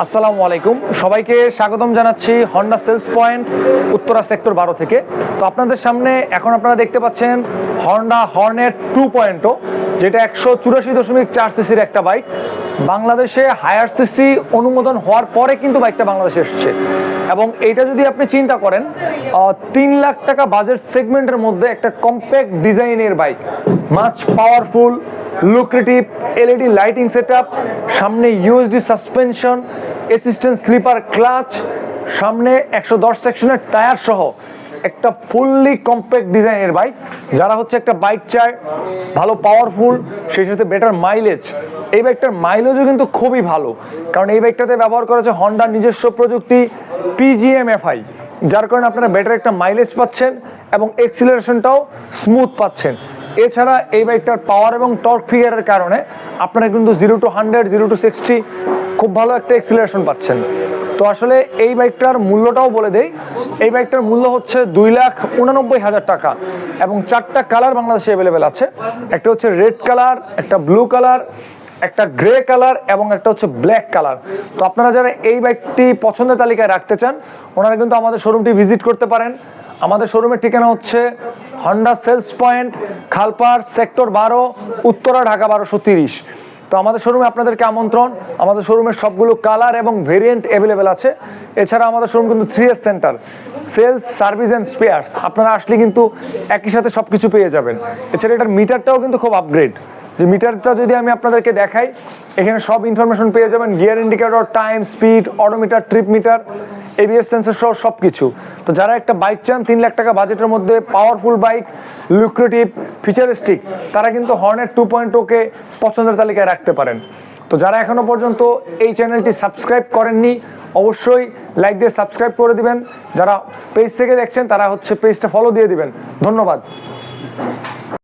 আসসালামু আলাইকুম। সবাইকে স্বাগতম জানাচ্ছি Honda sales point Uttara sector বারো থেকে। তো আপনাদের সামনে এখন আপনারা দেখতে পাচ্ছেন হন্ডা হর্নেট টু পয়েন্টও যেটা একশো চুরাশি দশমিক চার সিসির একটা বাইক বাংলাদেশে হায়ার সিসি অনুমোদন হওয়ার পরে কিন্তু বাইকটা বাংলাদেশে এসছে। এবং এটা যদি আপনি চিন্তা করেন তিন লাখ টাকা বাজেট সেগমেন্টের মধ্যে একটা কম্প্যাক্ট ডিজাইনের বাইক মাছ powerful lucrative LED lighting setup সামনে USD suspension assistant slipper clutch সামনে একশো দশ সেকশনের টায়ার সহ একটা ফুললি কম্প্যাক্ট ডিজাইনের বাইক যারা হচ্ছে একটা বাইক চায়, ভালো পাওয়ারফুল সেই সাথে বেটার মাইলেজ এই বাইকটার মাইলেজও কিন্তু খুবই ভালো, কারণ এই বাইকটাতে ব্যবহার করা হচ্ছে হন্ডার নিজস্ব প্রযুক্তি পিজিএমএফআই যার কারণে আপনারা বেটার একটা মাইলেজ পাচ্ছেন এবং এক্সিলারেশনটাও স্মুথ পাচ্ছেন। এছাড়া এই বাইকটার পাওয়ার এবং টর্ক ফিগারের কারণে আপনারা কিন্তু zero to hundred zero to sixty খুব ভালো একটা এক্সিলারেশন পাচ্ছেন। তো আসলে এই বাইকটার মূল্যটাও বলে দেই। এই বাইকটার মূল্য হচ্ছে দুই লাখ উনানব্বই হাজার টাকা এবং চারটা কালার বাংলাদেশে অ্যাভেলেবেল আছে। একটা হচ্ছে রেড কালার একটা ব্লু কালার একটা গ্রে কালার এবং একটা হচ্ছে ব্ল্যাক কালার তো আপনারা যারা এই বাইকটি পছন্দের তালিকায় রাখতে চান, ওনারা কিন্তু আমাদের শোরুমটি ভিজিট করতে পারেন। আমাদের শোরুমের ঠিকানা হচ্ছে Honda sales point Khalpar sector বারো, উত্তরা, ঢাকা বারোশো তিরিশ। তো আমাদের শোরুমে আপনাদেরকে আমন্ত্রণ। আমাদের শোরুমের সবগুলো কালার এবং ভেরিয়েন্ট অ্যাভেলেবেল আছে। এছাড়া আমাদের শোরুম কিন্তু three S centre sales service and spares আপনারা আসলে কিন্তু একই সাথে সব কিছু পেয়ে যাবেন। এছাড়া এটার মিটারটাও কিন্তু খুব আপগ্রেড যে মিটারটা যদি আমি আপনাদেরকে দেখাই, এখানে সব ইনফরমেশন পেয়ে যাবেন। Gear indicator time speed odometer trip meter ABS sensor সহ সব কিছু তো যারা একটা বাইক চান, তিন লাখ টাকা বাজেটের মধ্যে পাওয়ারফুল বাইক লুক্রেটিভ ফিচারিস্টিক তারা কিন্তু হর্নের টু পয়েন্ট ওকে পছন্দের তালিকায় রাখতে পারেন। তো যারা এখনও পর্যন্ত এই চ্যানেলটি সাবস্ক্রাইব করেননি, অবশ্যই লাইক দিয়ে সাবস্ক্রাইব করে দিবেন। যারা পেজ থেকে দেখছেন, তারা হচ্ছে পেজটা ফলো দিয়ে দিবেন। ধন্যবাদ।